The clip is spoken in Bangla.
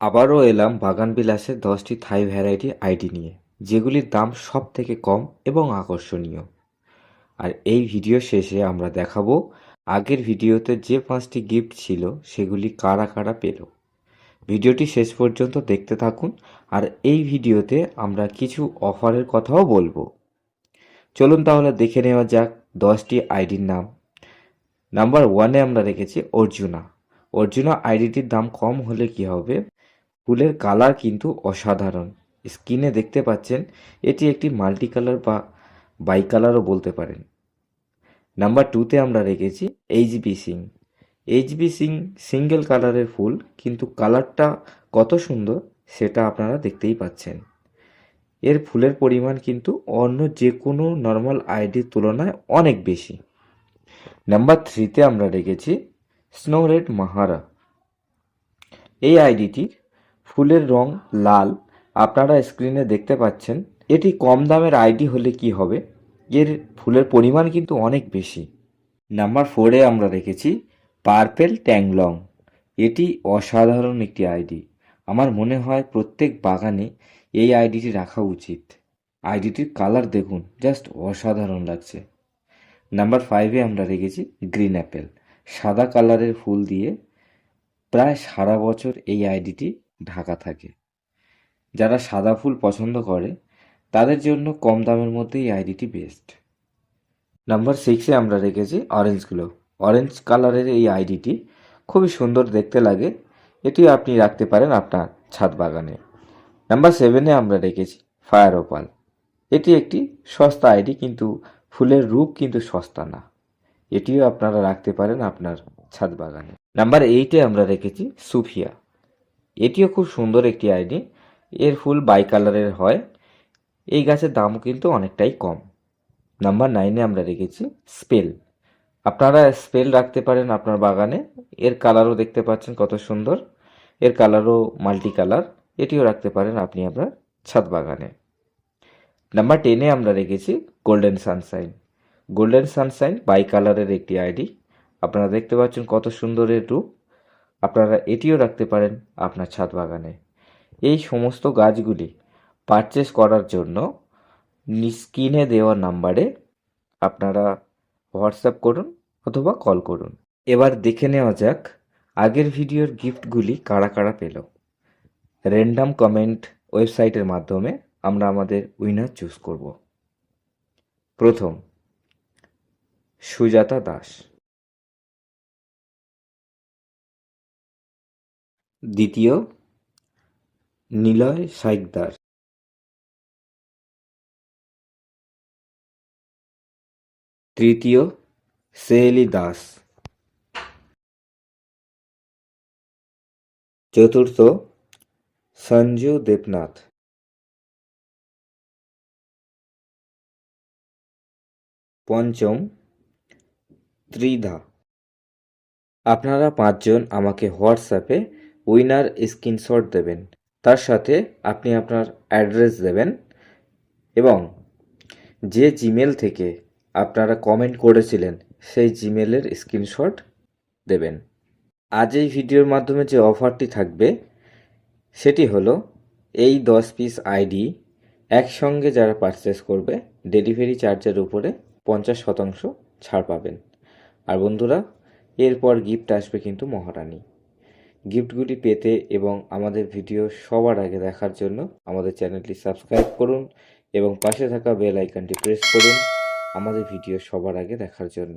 আবারও এলাম বাগান বিলাসের দশটি থাই ভ্যারাইটি আইডি নিয়ে, যেগুলির দাম সব থেকে কম এবং আকর্ষণীয়। আর এই ভিডিও শেষে আমরা দেখাবো আগের ভিডিওতে যে পাঁচটি গিফট ছিল, সেগুলি কারা কারা পেল। ভিডিওটি শেষ পর্যন্ত দেখতে থাকুন, আর এই ভিডিওতে আমরা কিছু অফারের কথাও বলব। চলুন তাহলে দেখে নেওয়া যাক দশটি আইডির নাম। নাম্বার ওয়ানে আমরা রেখেছি অর্জুনা। অর্জুনা আইডিটির দাম কম হলে কি হবে? ফুলের কালার কিন্তু অসাধারণ। স্ক্রিনে দেখতে পাচ্ছেন, এটি একটি মাল্টি কালার বা বাই কালারও বলতে পারেন। নাম্বার টুতে আমরা রেখেছি HB Singh HB Singh single কালারের ফুল, কিন্তু কালারটা কত সুন্দর সেটা আপনারা দেখতেই পাচ্ছেন। এর ফুলের পরিমাণ কিন্তু অন্য যে কোনো নর্মাল আইডির তুলনায় অনেক বেশি। নাম্বার থ্রিতে আমরা রেখেছি স্নো রেড মাহারা এই আইডিটির ফুলের রং লাল। আপনারা স্ক্রিনে দেখতে পাচ্ছেন, এটি কম দামের আইডি হলে কি হবে? এর ফুলের পরিমাণ কিন্তু অনেক বেশি। নাম্বার ফোরে আমরা রেখেছি পার্পেল ট্যাংলং এটি অসাধারণ একটি আইডি। আমার মনে হয় প্রত্যেক বাগানে এই আইডিটি রাখা উচিত। আইডিটির কালার দেখুন জাস্ট অসাধারণ লাগছে। নাম্বার ফাইভে আমরা রেখেছি গ্রিন অ্যাপেল সাদা কালারের ফুল দিয়ে প্রায় সারা বছর এই আইডিটি ঢাকা থাকে। যারা সাদা ফুল পছন্দ করে, তাদের জন্য কম দামের মধ্যে এই আইডিটি বেস্ট। নাম্বার সিক্সে আমরা রেখেছি অরেঞ্জ গ্লো অরেঞ্জ কালারের এই আইডিটি খুবই সুন্দর দেখতে লাগে। এটি আপনি রাখতে পারেন আপনার ছাদ বাগানে। নাম্বার সেভেনে আমরা রেখেছি ফায়ার ওপাল এটি একটি সস্তা আইডি কিন্তু ফুলের রূপ কিন্তু সস্তা না। এটিও আপনারা রাখতে পারেন আপনার ছাদ বাগানে। নাম্বার এইটে আমরা রেখেছি সুফিয়া। এটিও খুব সুন্দর একটি আইডি। এর ফুল বাই কালারের হয়। এই গাছের দামও কিন্তু অনেকটাই কম। নাম্বার নাইনে আমরা রেখেছি স্পেল। আপনারা স্পেল রাখতে পারেন আপনার বাগানে। এর কালারও দেখতে পাচ্ছেন কত সুন্দর। এর কালারও মাল্টি কালার এটিও রাখতে পারেন আপনি আপনার ছাদ বাগানে। নাম্বার টেনে আমরা রেখেছি golden sunshine. Golden sunshine bi কালারের একটি আইডি। আপনারা দেখতে পাচ্ছেন কত সুন্দরের রূপ। আপনারা এটিও রাখতে পারেন আপনার ছাদ বাগানে। এই সমস্ত গাছগুলি পারচেস করার জন্য স্ক্রিনে দেওয়া নাম্বারে আপনারা হোয়াটসঅ্যাপ করুন অথবা কল করুন। এবার দেখে নেওয়া যাক আগের ভিডিওর গিফটগুলি কারা কারা পেল। র্যান্ডাম কমেন্ট ওয়েবসাইটের মাধ্যমে আমরা আমাদের উইনার চুজ করব। প্রথম, সুজাতা দাস। দ্বিতীয়, নিলয় সাইকদার। তৃতীয় সেহেলি দাস। চতুর্থ, সঞ্জু দেবনাথ। পঞ্চম, ত্রিধা। আপনারা পাঁচজন আমাকে হোয়াটসঅ্যাপে উইনার স্ক্রিনশট দেবেন। তার সাথে আপনি আপনার অ্যাড্রেস দেবেন এবং যে জিমেল থেকে আপনারা কমেন্ট করেছিলেন, সেই জিমেলের স্ক্রিনশট দেবেন। আজ এই ভিডিওর মাধ্যমে যে অফারটি থাকবে, সেটি হলো এই দশ পিস আইডি একসঙ্গে যারা পারচেস করবে ডেলিভারি চার্জের উপরে পঞ্চাশ শতাংশ ছাড় পাবেন। আর বন্ধুরা, এরপর গিফট আসবে কিন্তু মহারানী। গিফটগুলি পেতে এবং আমাদের ভিডিও সবার আগে দেখার জন্য আমাদের চ্যানেলটি সাবস্ক্রাইব করুন এবং পাশে থাকা বেল আইকনটি প্রেস করুন আমাদের ভিডিও সবার আগে দেখার জন্য।